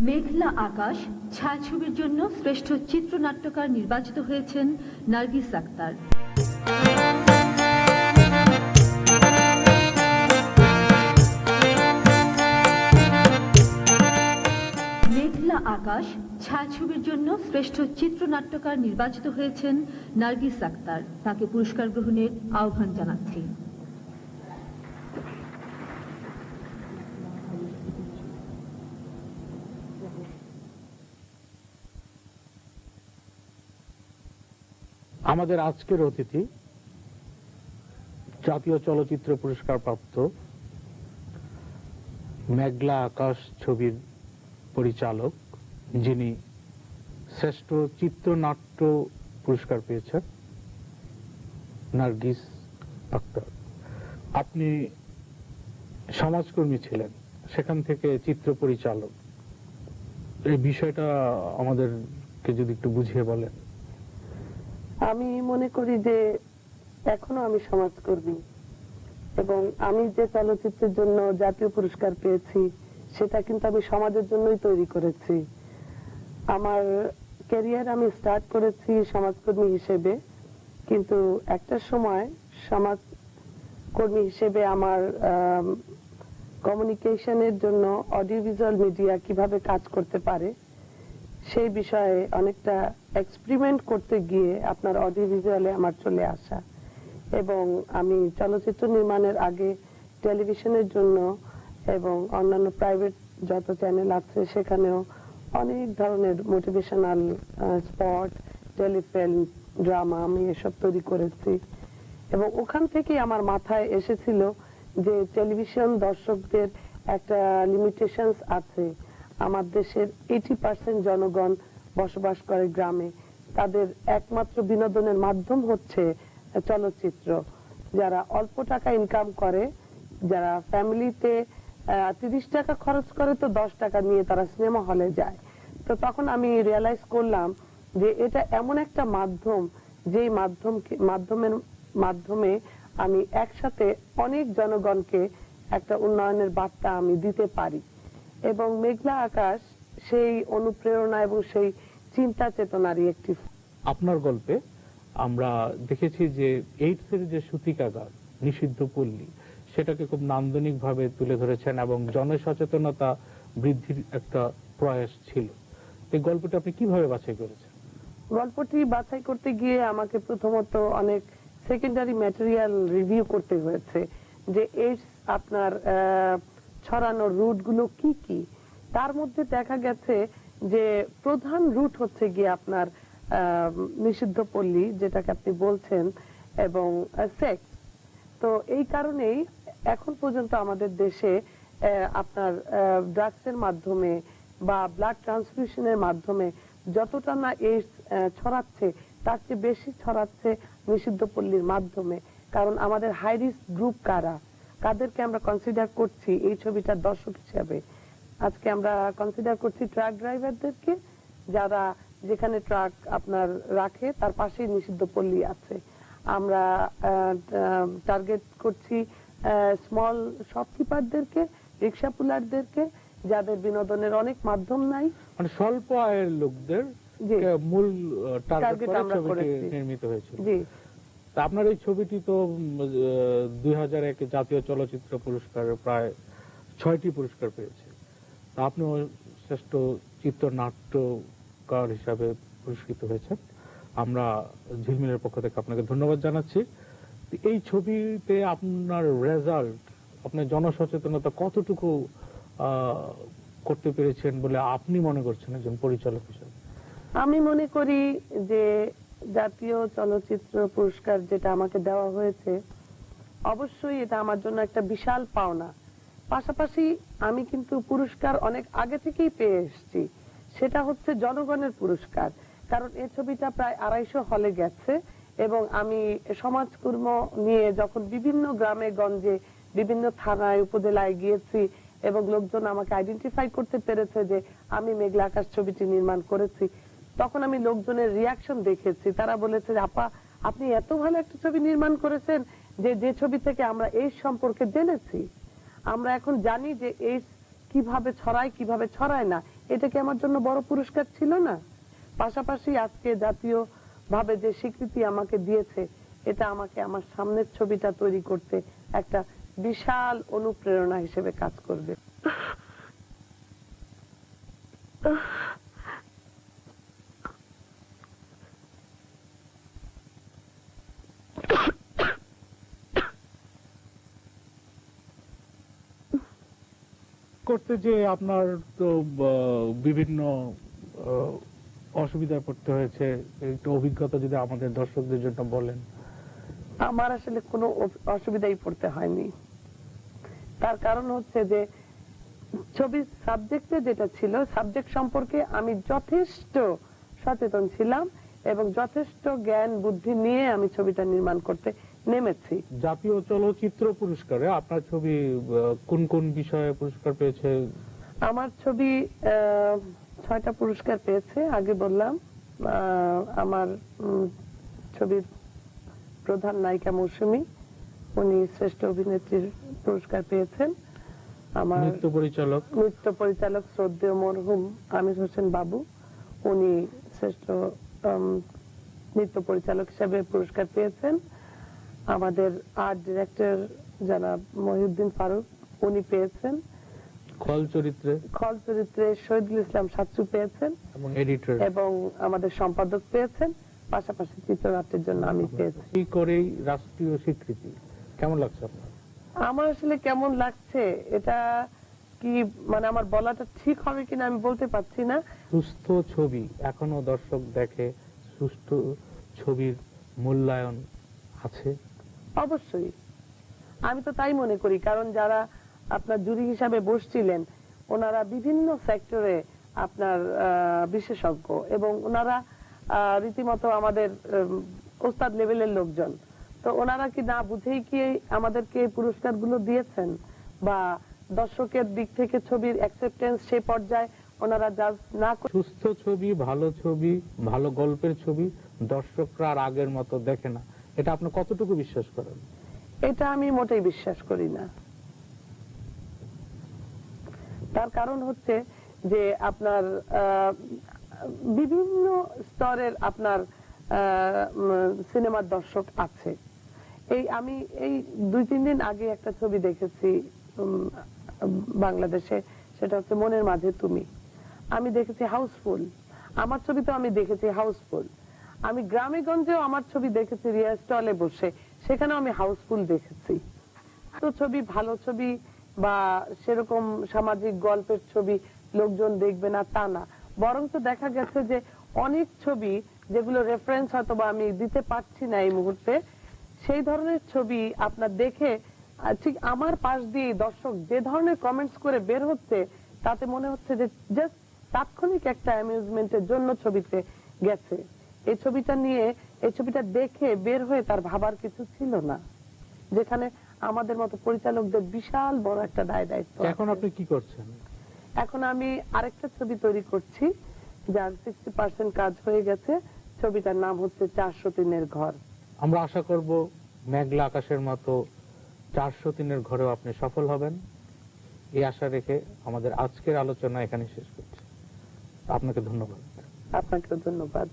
মেঘলা আকাশ, ছায়াছবির জন্য শ্রেষ্ঠ চিত্রনাট্যকার নির্বাচিত হয়েছেন নার্গিস আক্তার। মেঘলা আকাশ, ছায়াছবির জন্য শ্রেষ্ঠ চিত্রনাট্যকার নির্বাচিত হয়েছেন নার্গিস আক্তার। তাকে পুরস্কার গ্রহণের আহ্বান জানাচ্ছি। আমাদের আজকের অতিথি, জাতীয় চলচ্চিত্র পুরস্কার প্রাপ্ত মেঘলা আকাশ ছবির পরিচালক, যিনি শ্রেষ্ঠ চিত্রনাট্য পুরস্কার পেয়েছেন, নার্গিস আক্তার। আপনি সমাজকর্মী ছিলেন, সেখান থেকে চিত্র পরিচালক। এই বিষয়টা আমাদেরকে যদি একটু বুঝিয়ে বলেন। আমি মনে করি যে এখনও আমি সমাজকর্মী। এবং আমি যে চলচ্চিত্রের জন্য জাতীয় পুরস্কার পেয়েছি, সেটা কিন্তু আমি সমাজের জন্যই তৈরি করেছি। আমার ক্যারিয়ার আমি স্টার্ট করেছি সমাজকর্মী হিসেবে, কিন্তু একটা সময় সমাজ কর্মী হিসেবে আমার কমিউনিকেশনের জন্য অডিও ভিজুয়াল মিডিয়া কীভাবে কাজ করতে পারে সেই বিষয়ে অনেকটা এক্সপেরিমেন্ট করতে গিয়ে আপনার অডিও ভিজুয়ালে আমার চলে আসা। এবং আমি চলচ্চিত্র নির্মাণের আগে টেলিভিশনের জন্য এবং অন্যান্য প্রাইভেট যত চ্যানেল আছে সেখানেও অনেক ধরনের মোটিভেশনাল স্পট টেলিফিল্ম ড্রামা আমি এসব তৈরি করেছি। এবং ওখান থেকে আমার মাথায় এসেছিল যে টেলিভিশন দর্শকদের একটা লিমিটেশনস আছে। আমার দেশের এইটি পার্সেন্ট জনগণ বসবাস করে গ্রামে। তাদের একমাত্র বিনোদনের মাধ্যম হচ্ছে চলচ্চিত্র। যারা অল্প টাকা ইনকাম করে, যারা ফ্যামিলিতে তিরিশ টাকা খরচ করে তো দশ টাকা নিয়ে তারা সিনেমা হলে যায়। তো তখন আমি রিয়েলাইজ করলাম যে এটা এমন একটা মাধ্যম, যেই মাধ্যম মাধ্যমের, মাধ্যমে আমি একসাথে অনেক জনগণকে একটা উন্নয়নের বার্তা আমি দিতে পারি। এবং মেঘলা আকাশ সেই অনুপ্রেরণা এবং সেই চিন্তা চেতনারই একটি আপনার গল্পে আমরা দেখেছি যে এইডসের যে সুতিকাগার নিষিদ্ধ পল্লী সেটাকে খুব নান্দনিক ভাবে তুলে ধরেছেন এবং জনসচেতনতা বৃদ্ধির একটা প্রয়াস ছিল। এই গল্পটা আপনি কীভাবে বাছাই করেছেন? গল্পটি বাছাই করতে গিয়ে আমাকে প্রথমত অনেক সেকেন্ডারি ম্যাটেরিয়াল রিভিউ করতে হয়েছে যে এইডস আপনার আহ, ছড়ানোর রুটগুলো কি কি? তার মধ্যে দেখা গেছে যে প্রধান রুট হচ্ছে গিয়ে আপনার নিষিদ্ধ পল্লী, যেটাকে আপনি বলছেন, এবং সেক্স তো এই কারণেই এখন পর্যন্ত আমাদের দেশে আপনার ড্রাগসের মাধ্যমে বা ব্লাড ট্রান্সফিউশনের মাধ্যমে যতটা না এইডস ছড়াচ্ছে, তার চেয়ে বেশি ছড়াচ্ছে নিষিদ্ধ পল্লীর মাধ্যমে। কারণ আমাদের হাই রিস্ক গ্রুপ কারা? কাদেরকে আমরা কনসিডার করছি এই ছবিটার দর্শক হিসাবে। আজকে আমরা কনসিডার করছি ট্রাক ড্রাইভারদেরকে যারা যেখানে ট্রাক আপনার রাখে তার পাশেই নিষিদ্ধ পল্লী আছে। আমরা টার্গেট করছি স্মল শপকিপারদেরকে রিক্সা পুলারদেরকে যাদের বিনোদনের অনেক মাধ্যম নাই। মানে স্বল্প আয়ের লোকদের মূল টার্গেট করে আমরা করেছি। নির্মিত হয়েছিল। জি। তা আপনার এই ছবিটি তো দুই হাজার এক জাতীয় চলচ্চিত্র পুরস্কারের প্রায় ছয়টি পুরস্কার পেয়েছে। তা আপনিও শ্রেষ্ঠ চিত্রনাট্যকার হিসাবে পুরস্কৃত হয়েছেন। আমরা ঝিলমিলের পক্ষ থেকে আপনাকে ধন্যবাদ জানাচ্ছি। এই ছবিতে আপনার রেজাল্ট আপনার জনসচেতনতা কতটুকু করতে পেরেছেন বলে আপনি মনে করছেন একজন পরিচালক হিসেবে? আমি মনে করি যে জাতীয় চলচ্চিত্র পুরস্কার যেটা আমাকে দেওয়া হয়েছে, অবশ্যই এটা আমার জন্য একটা বিশাল পাওনা। পাশাপাশি আমি কিন্তু পুরস্কার অনেক আগে থেকেই পেয়ে এসেছি। সেটা হচ্ছে জনগণের পুরস্কার, কারণ এই ছবিটা প্রায় আড়াইশো হলে গেছে এবং আমি সমাজকর্ম নিয়ে যখন বিভিন্ন গ্রামে, গঞ্জে, বিভিন্ন থানায়, উপজেলায় গিয়েছি এবং লোকজন আমাকে আইডেন্টিফাই করতে পেরেছে যে আমি মেঘলা আকাশ ছবিটি নির্মাণ করেছি। তখন আমি লোকজনের রিয়াকশন দেখেছি। তারা বলেছে আপা, আপনি এত ভালো একটা ছবি নির্মাণ করেছেন যে যে ছবি থেকে আমরা এই সম্পর্কে জেনেছি। আমরা এখন জানি যে, এই কীভাবে ছড়ায় কীভাবে ছড়ায় না। এটা কি আমার জন্য বড় পুরস্কার ছিল না? পাশাপাশি আজকে জাতীয় ভাবে যে স্বীকৃতি আমাকে দিয়েছে, এটা আমাকে আমার সামনের ছবিটা তৈরি করতে একটা বিশাল অনুপ্রেরণা হিসেবে কাজ করবে। করতে যে আপনার তো বিভিন্ন অসুবিধায় পড়তে হয়েছে, একটু অভিজ্ঞতা যদি আমাদের দর্শকদের জন্য বলেন। আমার আসলে কোনো অসুবিধাই পড়তে হয়নি। তার কারণ হচ্ছে যে ছবির সাবজেক্টে যেটা ছিল সাবজেক্ট সম্পর্কে আমি যথেষ্ট সচেতন ছিলাম এবং যথেষ্ট জ্ঞান বুদ্ধি নিয়ে আমি ছবিটা নির্মাণ করতে নেমেছি। জাতীয় চলচ্চিত্র পুরস্কারে আপনার ছবি কোন কোন বিষয়ে পুরস্কার পেয়েছে? আমার ছবি ছয়টা পুরস্কার পেয়েছে আগে বললাম আমার ছবির প্রধান নায়িকা মৌসুমী উনি শ্রেষ্ঠ অভিনেত্রীর পুরস্কার পেয়েছেন। আমার নৃত্য পরিচালক? নৃত্য পরিচালক শ্রদ্ধেয় মরহুম আমির হোসেন বাবু উনি শ্রেষ্ঠ নৃত্য পরিচালক হিসেবে পুরস্কার পেয়েছেন। আমাদের আর্ট ডিরেক্টর জনাব মহিউদ্দিন ফারুক উনি পেয়েছেন। খল চরিত্রে? খল চরিত্রে শহীদুল ইসলাম সাচ্চু পেয়েছেন। এবং এডিটর এবং আমাদের সম্পাদক পেয়েছেন। পাশাপাশি চিত্রনাট্যের জন্য আমি পেয়েছি। কি করেই রাষ্ট্রীয় স্বীকৃতি? কেমন লাগছে আপনার? আমার আসলে কেমন লাগছে এটা কি মানে আমার বলাটা ঠিক হবে কিনা আমি বলতে পারছি না। সুস্থ ছবি এখনও দর্শক দেখে সুস্থ ছবির মূল্যায়ন আছে? অবশ্যই। আমি তো তাই মনে করি কারণ যারা আপনার জুরি হিসাবে বসছিলেন ওনারা বিভিন্ন সেক্টরে আপনার বিশেষজ্ঞ এবং ওনারা রীতিমতো আমাদের ওস্তাদ লেভেলের লোকজন। তো ওনারা কি না বুঝেই কি আমাদেরকে পুরস্কারগুলো দিয়েছেন? বা দর্শকের দিক থেকে ছবির অ্যাকসেপ্টেন্স সেই পর্যায়ে ওনারা জাজ না সুস্থ ছবি ভালো ছবি ভালো গল্পের ছবি দর্শকরা আর আগের মতো দেখে না। এটা আপনি কতটুকু বিশ্বাস করেন? এটা আমি মোটেই বিশ্বাস করি না। তার কারণ হচ্ছে যে আপনার আহ, বিভিন্ন স্তরের আপনার সিনেমার দর্শক আছে। এই আমি এই দুই তিন দিন আগে একটা ছবি দেখেছি বাংলাদেশে, সেটা হচ্ছে মনের মাঝে তুমি। আমি দেখেছি হাউসফুল। আমার ছবি তো আমি দেখেছি হাউসফুল। আমি গ্রামে গঞ্জেও আমার ছবি দেখেছি রিয়া স্টলে বসে। সেখানেও আমি হাউসফুল দেখেছি। তো ছবি ভালো ছবি বা সেরকম সামাজিক গল্পের ছবি লোকজন দেখবে না, তা না। বরং তো দেখা গেছে যে অনেক ছবি যেগুলো রেফারেন্স হয়তো বা আমি দিতে পারছি না এই মুহূর্তে, সেই ধরনের ছবি আপনার দেখে ঠিক আমার পাশ দিয়ে দর্শক যে ধরনের কমেন্টস করে বের হচ্ছে তাতে মনে হচ্ছে যে জাস্ট তাৎক্ষণিক একটা অ্যামিউজমেন্টের জন্য ছবিতে গেছে। এই ছবিটা নিয়ে এই ছবিটা দেখে বের হয়ে তার ভাবার কিছু ছিল না যেখানে আমাদের মতো পরিচালকদের বিশাল বড় একটা দায় দায়িত্ব এখন আপনি কি করছেন? এখন আমি আরেকটা ছবি তৈরি করছি যার সিক্সটি পার্সেন্ট কাজ হয়ে গেছে। ছবিটার নাম হচ্ছে চারশো তিনের ঘর। আমরা আশা করব মেঘলা আকাশের মতো চারশো তিনের ঘরেও আপনি সফল হবেন। এই আশা রেখে আমাদের আজকের আলোচনা এখানে শেষ করছি। আপনাকে ধন্যবাদ। আপনাকে ধন্যবাদ।